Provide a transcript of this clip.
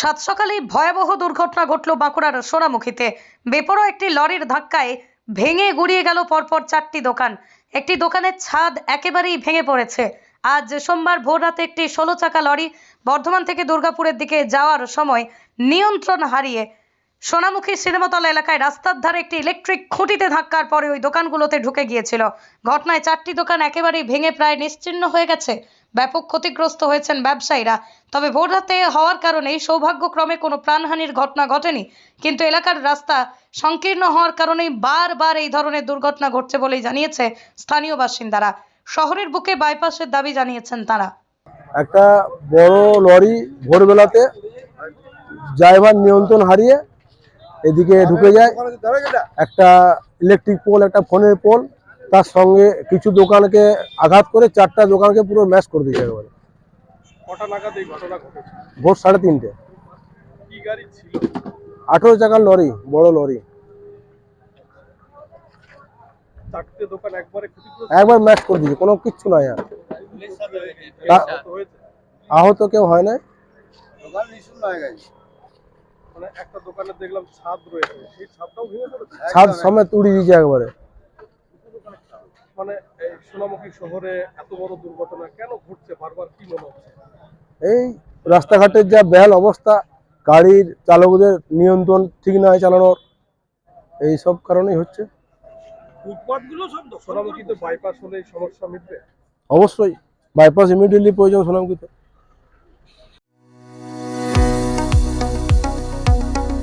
সাত সকালেই ভয়াবহ দুর্ঘটনা ঘটল বাঁকুড়ার সোনামুখীতে। বেপরো একটি লরির ধাক্কায় ভেঙে গুড়িয়ে গেল পরপর চারটি দোকান। একটি দোকানের ছাদ একেবারেই ভেঙে পড়েছে। আজ সোমবার ভোররাতে একটি ষোলো চাকা লরি বর্ধমান থেকে দুর্গাপুরের দিকে যাওয়ার সময় নিয়ন্ত্রণ হারিয়ে সোনামুখী সিনেমাতলা এলাকায় রাস্তার ধারে একটি ইলেকট্রিক খুঁটিতে ধাক্কার পরে ওই দোকানগুলোতে ঢুকে গিয়েছিল। ঘটনায় চারটি দোকান একেবারেই ভেঙে প্রায় নিশ্চিহ্ন হয়ে গেছে। ব্যাপক ক্ষতিগ্রস্ত হয়েছেন ব্যবসায়ীরা। তবে ভোররাতে হওয়ার কারণেই সৌভাগ্যক্রমে কোনো প্রাণহানির ঘটনা ঘটেনি। কিন্তু এলাকার রাস্তা সংকীর্ণ হওয়ার কারণেই বারবার এই ধরনের দুর্ঘটনা ঘটছে বলেই জানিয়েছে স্থানীয় বাসিন্দারা। শহরের বুকে বাইপাসের দাবি জানিয়েছেন তারা। একটা বড় লরি ভোরবেলাতে ড্রাইভার নিয়ন্ত্রণ হারিয়ে এদিকে ঢুকে যায়। একটা ইলেকট্রিক পোল একটা ফোনের পোল তার সঙ্গে কিছু দোকানকে আঘাত করে চারটা দোকানকে পুরো ম্যাশ করে দিয়েছে একেবারে। কটা নাগাদ এই ঘটনা ঘটেছে? ভোর সাড়ে তিনটে। কি গাড়ি ছিল? আঠেরো চাকার লরি বড় লরি। একবারে ম্যাশ করে দিয়েছে কোনো কিচ্ছু নাই আর। আহত কেউ হয় না মানে একটা দোকানে দেখলাম ছাদ সমেত উড়িয়ে দিয়েছে একবারে। মানে এই সোনামুখী শহরে এত বড় দুর্ঘটনা কেন ঘটছে? বারবার কি মনে হচ্ছে? এই রাস্তাঘাটের যা বেহাল অবস্থা গাড়ির চালকদের নিয়ন্ত্রণ ঠিক নয় চালানোর এই সব কারণেই হচ্ছে। ফুটপাথগুলো সব সোনামুখীতে বাইপাস হলে সমস্যা মিটবে? অবশ্যই বাইপাস ইমিডিয়েটলি প্রয়োজন সোনামুখীতে।